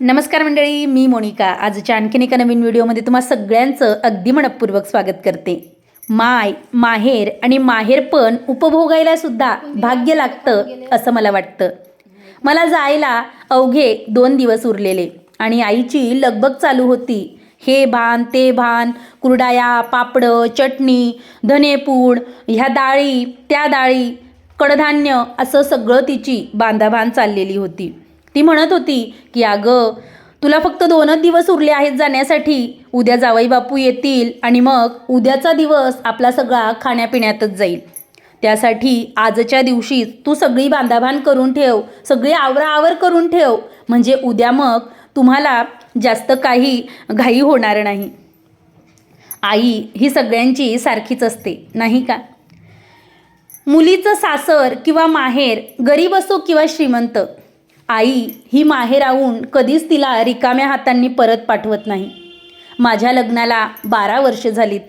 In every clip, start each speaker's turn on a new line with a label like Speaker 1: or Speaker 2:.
Speaker 1: नमस्कार मंडळी मी मोनिका. आजच्या आणखीन एका नवीन व्हिडिओमध्ये तुम्हा सगळ्यांचं अगदी मनपूर्वक स्वागत करते. माय माहेर आणि माहेरपण उपभोगायला सुद्धा भाग्य लागतं असं मला वाटतं. मला जायला अवघे दोन दिवस उरलेले आणि आईची लगबग चालू होती. हे भान ते भान कुरडाया पापडं चटणी धनेपूड ह्या डाळी त्या डाळी कडधान्य असं सगळं तिची बांधाबांध चाललेली होती. ती म्हणत होती की अगं तुला फक्त दोनच दिवस उरले आहेत जाण्यासाठी. उद्या जावई बापू येतील आणि मग उद्याचा दिवस आपला सगळा खाण्यापिण्यातच जाईल. त्यासाठी आजच्या दिवशीच तू सगळी बांधाबांध करून ठेव सगळी आवराआवर करून ठेव. म्हणजे उद्या मग तुम्हाला जास्त काही घाई होणार नाही. आई ही सगळ्यांची सारखीच असते नाही का? मुलीचं सासर किंवा माहेर गरीब असो किंवा श्रीमंत आई ही माहेराहून कधीच तिला रिकाम्या हातांनी परत पाठवत नाही. माझ्या लग्नाला बारा वर्ष झालीत.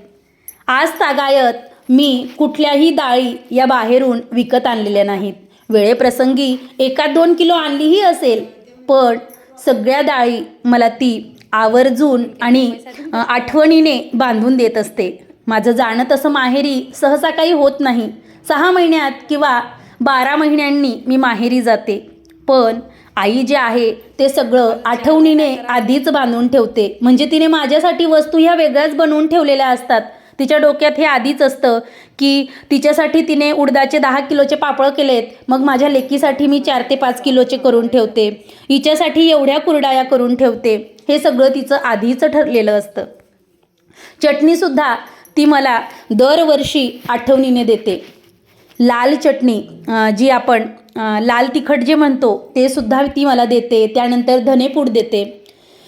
Speaker 1: आज तागायत मी कुठल्याही डाळी या बाहेरून विकत आणलेल्या नाहीत. वेळेप्रसंगी एका दोन किलो आणलीही असेल पण सगळ्या डाळी मला ती आवर्जून आणि आठवणीने बांधून देत असते. माझं जाणं तसं माहेरी सहसा काही होत नाही. सहा महिन्यात किंवा बारा महिन्यांनी मी माहेरी जाते. पण आई जे आहे ते सगळं आठवणीने आधीच बांधून ठेवते. म्हणजे तिने माझ्यासाठी वस्तू ह्या वेगळ्याच बनवून ठेवलेल्या असतात. तिच्या डोक्यात हे आधीच असतं की तिच्यासाठी तिने उडदाचे दहा किलोचे पापड केलेत. मग माझ्या लेकीसाठी मी चार ते पाच किलोचे करून ठेवते. हिच्यासाठी एवढ्या कुरडाया करून ठेवते. हे सगळं तिचं आधीच ठरलेलं असतं. चटणीसुद्धा ती मला दरवर्षी आठवणीने देते. लाल चटणी जी आपण लाल तिखट जे म्हणतो ते सुद्धा ती मला देते. त्यानंतर धनेपूड देते.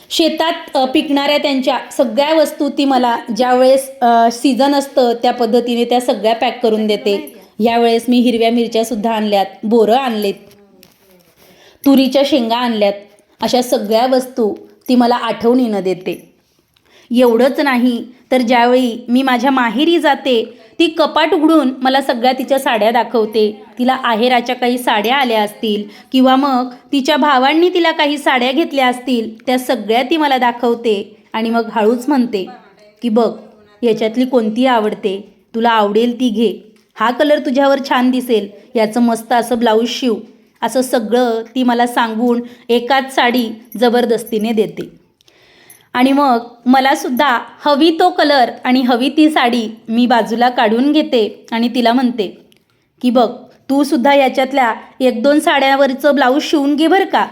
Speaker 1: शेतात पिकणाऱ्या त्यांच्या सगळ्या वस्तू ती मला ज्यावेळेस सीझन असतं त्या पद्धतीने त्या सगळ्या पॅक करून देते. यावेळेस मी हिरव्या मिरच्यासुद्धा आणल्यात बोरं आणलेत तुरीच्या शेंगा आणल्यात अशा सगळ्या वस्तू ती मला आठवणीनं देते. एवढंच नाही तर ज्यावेळी मी माझ्या माहेरी जाते ती कपाट उघडून मला सगळ्या तिच्या साड्या दाखवते. तिला आहेराच्या काही साड्या आल्या असतील किंवा मग तिच्या भावांनी तिला काही साड्या घेतल्या असतील त्या सगळ्या ती मला दाखवते आणि मग हळूच म्हणते की बघ याच्यातली कोणती आवडते? तुला आवडेल ती घे. हा कलर तुझ्यावर छान दिसेल. याचं मस्त असं ब्लाऊज शिव. असं सगळं ती मला सांगून एकाच साडी जबरदस्तीने देते. आणि मग मला सुद्धा हवी तो कलर आणि हवी ती साडी मी बाजूला काढून घेते आणि तिला म्हणते की बघ तू सुद्धा याच्यातल्या एक दोन साड्यावरचं ब्लाऊज शिवून घे बरं का.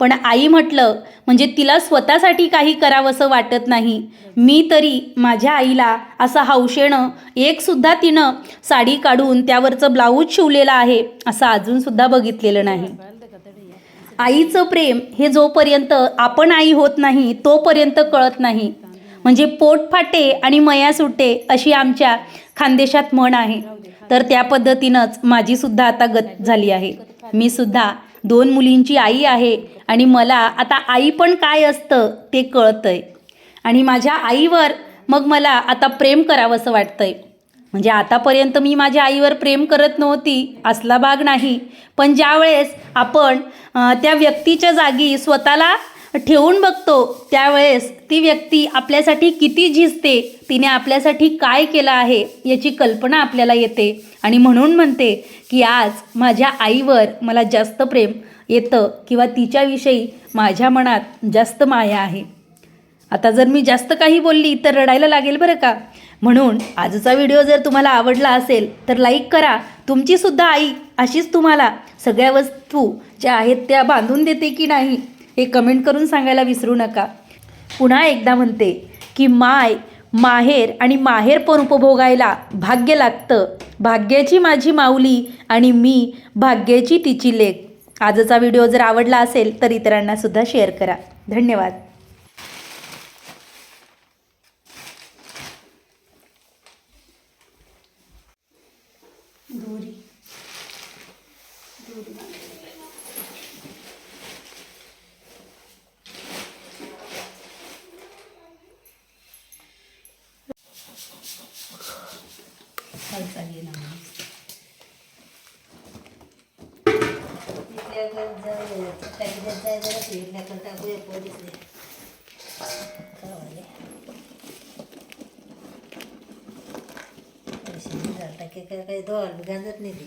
Speaker 1: पण आई म्हटलं म्हणजे तिला स्वतःसाठी काही करावंसं वाटत नाही. मी तरी माझ्या आईला असं हौशेनं एकसुद्धा तिनं साडी काढून त्यावरचं ब्लाऊज शिवलेलं आहे असं अजूनसुद्धा बघितलेलं नाही. आईचं प्रेम हे जोपर्यंत आपण आई होत नाही तोपर्यंत कळत नाही. म्हणजे पोट फाटे आणि मया सुटे अशी आमच्या खानदेशात म्हण आहे. तर त्या पद्धतीनंच माझी सुद्धा आता गत झाली आहे. मी सुद्धा दोन मुलींची आई आहे आणि मला आता आई पण काय असतं ते कळतंय. आणि माझ्या आईवर मग मला आता प्रेम करावंसं वाटतंय. म्हणजे आतापर्यंत मी माझ्या आईवर प्रेम करत नव्हती असला भाग नाही. पण ज्यावेळेस आपण त्या व्यक्तीच्या जागी स्वतःला ठेवून बघतो त्यावेळेस ती व्यक्ती आपल्यासाठी किती झिजते तिने आपल्यासाठी काय केलं आहे याची कल्पना आपल्याला येते. आणि म्हणून म्हणते की आज माझ्या आईवर मला जास्त प्रेम येतं किंवा तिच्याविषयी माझ्या मनात जास्त माया आहे. आता जर मी जास्त काही बोलली तर रडायला लागेल बरं का? म्हणून आजचा व्हिडिओ जर तुम्हाला आवडला असेल तर लाईक करा. तुमचीसुद्धा आई अशीच तुम्हाला सगळ्या वस्तू ज्या आहेत त्या बांधून देते की नाही हे कमेंट करून सांगायला विसरू नका. पुन्हा एकदा म्हणते की माय माहेर आणि माहेर पण उपभोगायला भाग्य लागतं. भाग्याची माझी माऊली आणि मी भाग्याची तिची लेख. आजचा व्हिडिओ जर आवडला असेल तर इतरांनासुद्धा शेअर करा. धन्यवाद.
Speaker 2: Pagsalin naman. కావాలి దోళ్ళు గంజట్నిది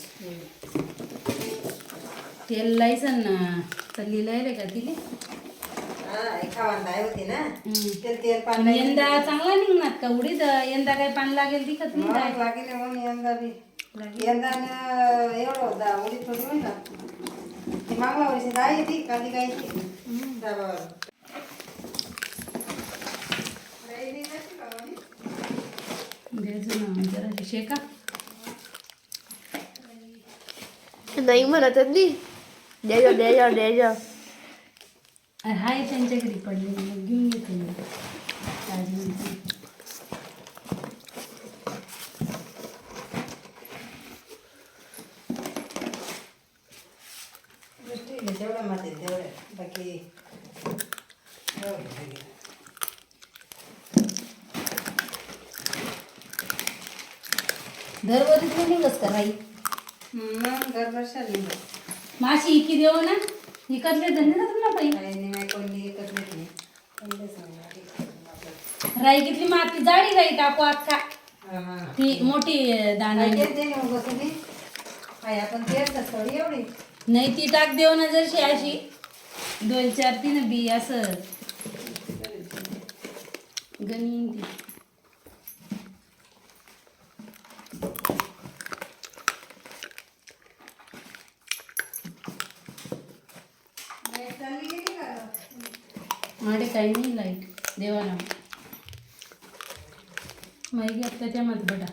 Speaker 3: तेल लायसन ना तल्ली लायले का तिले?
Speaker 2: हा होती ना. तेल तेल
Speaker 3: पण
Speaker 2: पाणी
Speaker 3: यंदा चांगला निघणार का? उडीद यंदा काय पाणी लागेल दिखत नाही काय?
Speaker 2: लागेल म्हणून यंदा बी. यंदा न एवढं होता उडी थोडी होईल ना. ती मागला वर्षी दाय येते काली काय डाबावर
Speaker 3: द्यायचं ना जरा शेका.
Speaker 4: नाही म्हणत नी. द्यायचं द्यायचं द्यायचं
Speaker 3: अरे हाय त्यांच्या घरी पडले मग घेऊन येते मी ताजी.
Speaker 2: ठीक आहे जेवढं मातेल तेवढं बाकी एवढं सगळं.
Speaker 3: दरवर्षी तू निघस का राई
Speaker 2: मग दरवर्षाला नाही.
Speaker 3: माशी इकी देव ना इकडले धंदे ना तुला पाहिजे
Speaker 2: काही नाही माय कोणी एकच नाही कोणते सांगणार एक आपलं.
Speaker 3: राई कितली माती जाडी राई टाकू
Speaker 2: हा, हा.
Speaker 3: ती मोठी दाना
Speaker 2: नाही, ना
Speaker 3: ती टाक देव ना जरशी अशी. दोन चार तीन बी असं. गणी ती
Speaker 2: चालली गेली का
Speaker 3: माडे काही नाही लाइट देवाला. माहिती आता त्यामध्ये बटा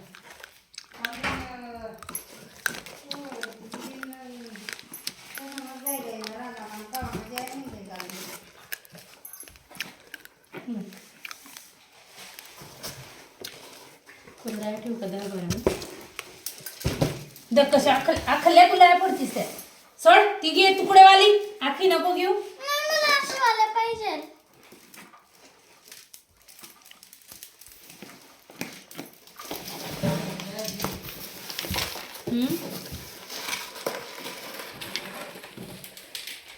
Speaker 3: कुलराय ठेवू का दहा बरं द कशा अख्खल अख्खल्या कुलाय पडतीस त्या सोड ती घे तुकडेवाली आखी नको घेऊ
Speaker 4: मला असं वाला पाहिजे
Speaker 3: हम्म?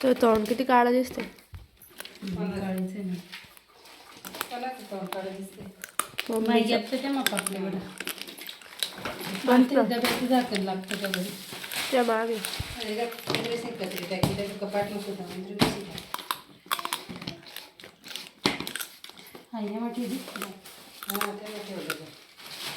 Speaker 4: तो तोंड किती काळा दिसते
Speaker 3: ना त्या मग.
Speaker 2: म्हणजे ड्रेसिंग टाक.
Speaker 3: हा या वाटी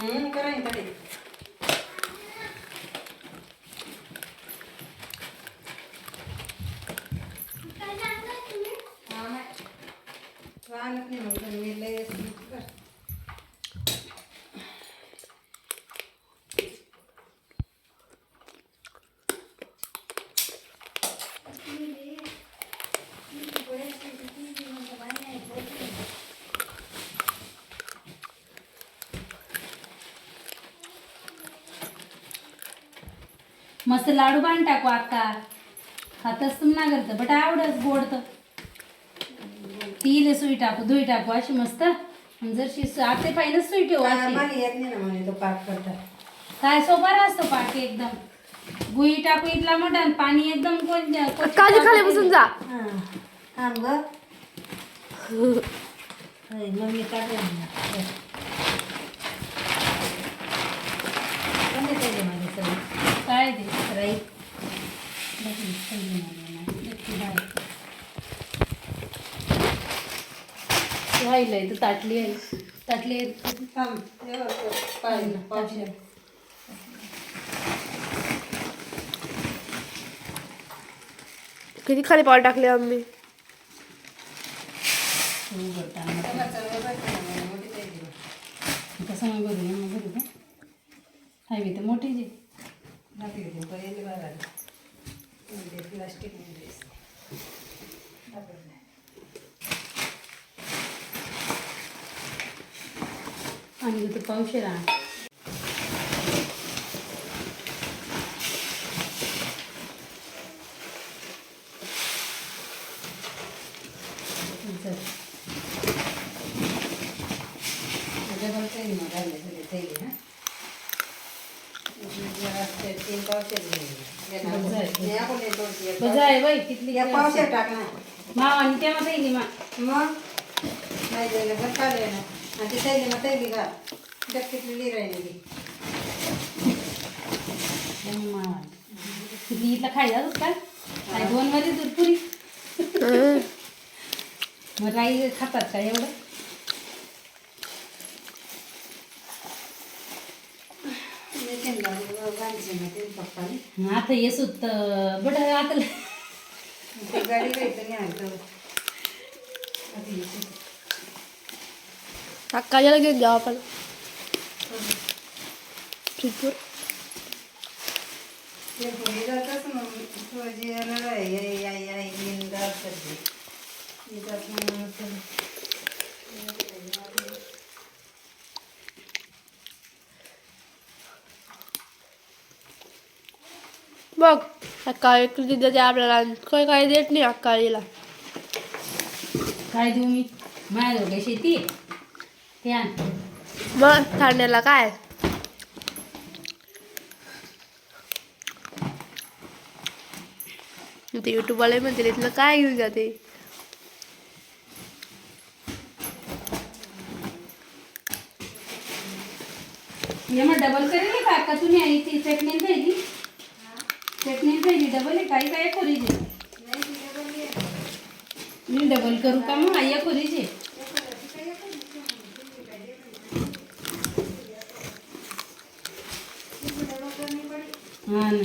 Speaker 2: હમ કરે ને
Speaker 3: मस्त लाडू बांध टाकू आता. खातच तुम ना करतं बट आवडच गोड तर. तिले सुई टाकू धुई टाकू अशी मस्त. जरशी आते पाहिजे सुई ठेवू
Speaker 2: हा,
Speaker 3: अशी.
Speaker 2: मला येत नाही ना म्हणे तो पाक करता.
Speaker 3: काय सोपा असतो पाठी एकदम. गुई टाकू इथला मोठा आणि पाणी एकदम कोण
Speaker 4: खाली बसून जा.
Speaker 2: हा थांब ग. अरे, मम्मी टाकलं ना. कोणते पाहिजे माझे सगळे?
Speaker 3: काय ते? राहिलंय तर ताटली आहे. ताटली आहे.
Speaker 4: किती खाली पाऊल टाकले आम्ही?
Speaker 2: बघ
Speaker 3: कसं मग मग हायवे तर मोठी जे
Speaker 2: नाती घेते पहिले बाहेर आले प्लास्टिकमध्ये
Speaker 3: आणि तू पावशे राहा
Speaker 2: डबल तेल मग घालले सगळे तेल ना जरा ते तीन पावशे
Speaker 3: आहे बाई कितली
Speaker 2: या पावशे टाक ना
Speaker 3: माव आणि तेव्हा मा
Speaker 2: मग? नाही दिलं बरं चालेल ना. आणि ती तैली मग तैली घाल.
Speaker 3: किती खायला काय? काय दोन मध्ये दूध पुरी. मग राई खातात का एवढं
Speaker 2: येते ना गाडीचे ना ते पप्पाने
Speaker 3: आता ये सुत बट आता
Speaker 4: अक्काच्याला घेऊन जाऊ आपण ट्रिपवर
Speaker 2: ते पुढे जातच मग तुझी येणार आहे याय याय याय येईन जात करते येतात मग असं.
Speaker 4: बघ अक्का एक देते आपल्याला काही काही देत नाही अक्काळीला
Speaker 3: काय देऊ मी? माझ्या शेती? आहे. ते आण.
Speaker 4: मग ठाण्याला काय? ते युट्यूबवाले म्हणतील इथलं काय घेऊन जाते?
Speaker 3: डबल करेल का? का तुम्ही आणि ती चटणी पाहिजे चटणी पाहिजे डबल आहे काही काय खोरीचे मी डबल करू का मग आई खोरीचे हा ना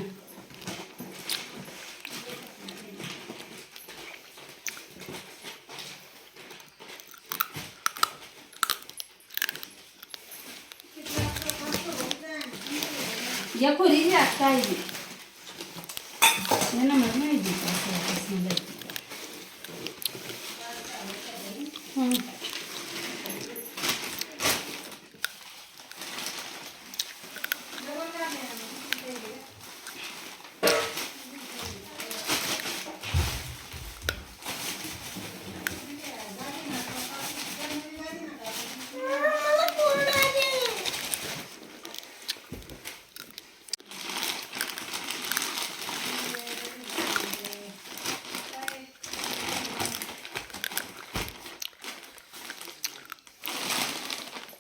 Speaker 3: या खोरीचे आता आहे ती. यांना म्हणून नाही दी का असं असं मला. हं.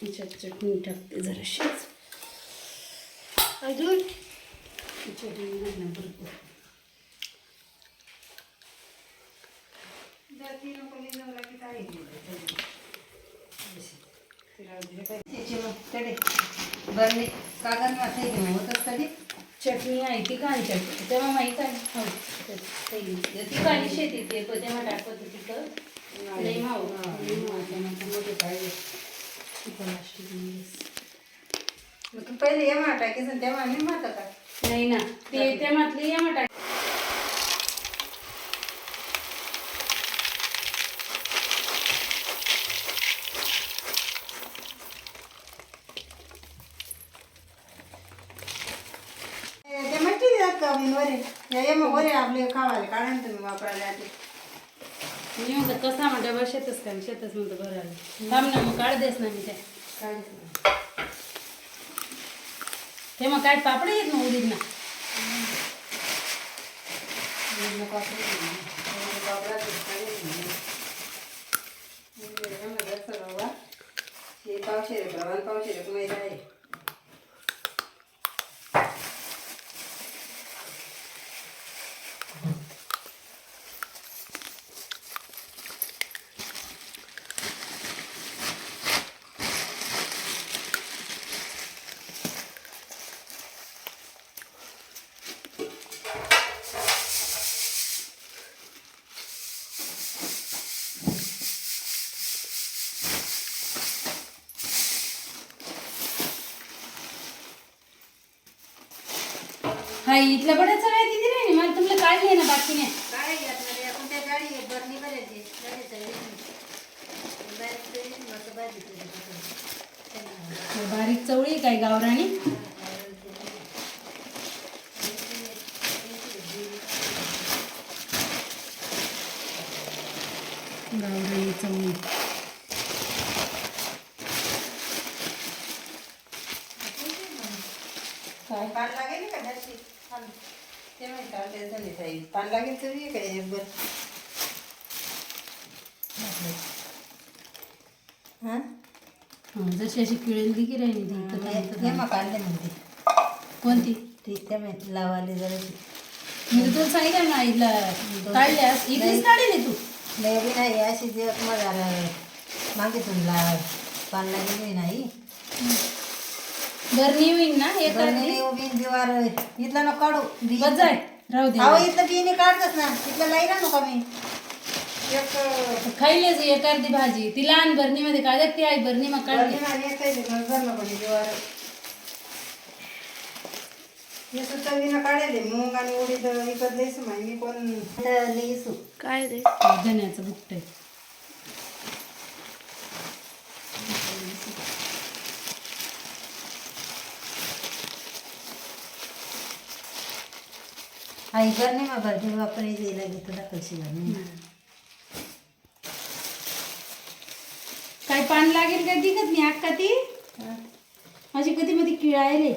Speaker 3: याच्यात चटणी टाकते जराशीच.
Speaker 4: अजून
Speaker 3: चटणी नाही ना भरपूर.
Speaker 2: बरणे कागद माथे घेऊन होतच तरी
Speaker 3: चटणी आहे ती चटणी तेव्हा माहीत आहे. हो ते- काळी शेती ते पण तेव्हा टाकत होती तर लई माऊ मोठे पाहिजे.
Speaker 2: मग तू पहिले ये मा टाकीस तेव्हा आम्ही माता का?
Speaker 3: नाही ना ते तेव्हातली या टाक
Speaker 2: ते माहिती द्या का मी वरे या ये मग वरे आपले खावाले काढा ना तुम्ही वापरायला आधी
Speaker 3: मी म्हणतो कसा म्हणतो बा शेतच काय शेतच म्हणतो बरं आलं थांब ना मग काढ देस ना मी त्या
Speaker 2: काढ
Speaker 3: ते मग काय पापड येत ना उडीद ना
Speaker 2: पावशे रे प्रमाण पावशे रे
Speaker 3: नाही इथलं बरंच वेळ किती नाही मला गाडी घे ना बाकी नाही
Speaker 2: काय गाडी
Speaker 3: बारीक चवळी काय गावराणी?
Speaker 2: पान लागेल तर एक बरं हां
Speaker 3: जशी अशी किळेल ती की राहिली ती
Speaker 2: हे मग काढले म्हणते
Speaker 3: कोणती
Speaker 2: ती त्या माहिती लावाले जरा
Speaker 3: मी तर तुला सांगितलं ना इथला काढल्यास इथलीच काढेल तू
Speaker 2: नाही नाही अशी जे मला मागितून ला पान लागेली नाही
Speaker 3: बरणी होईन ना हे
Speaker 2: बरं नाही उभी दिवार इथला नको काढू
Speaker 3: बस जाय राहू दे.
Speaker 2: अहो इथलं बिने काढतच ना. इथलं लाई ना नका मी? एक
Speaker 3: खाईलेच एक अर्धी भाजी. ती लहान बरणीमध्ये काढत ती आई बरणी मग काढली
Speaker 2: बरं नाही, एक काही दिवस भरलं पण दिवार हे सुद्धा विना काढले मूग आणि उडीद विकत द्यायचं माहिती मी कोण लिहिसू
Speaker 4: काय रे?
Speaker 3: धन्याचं बुकट आहे.
Speaker 2: आई कर नाही मग भरती वापर द्यायला घेतो दाखवशी
Speaker 3: काय पान लागेल काय दिखत नाही अक्का ती? माझी कधी मध्ये किळायले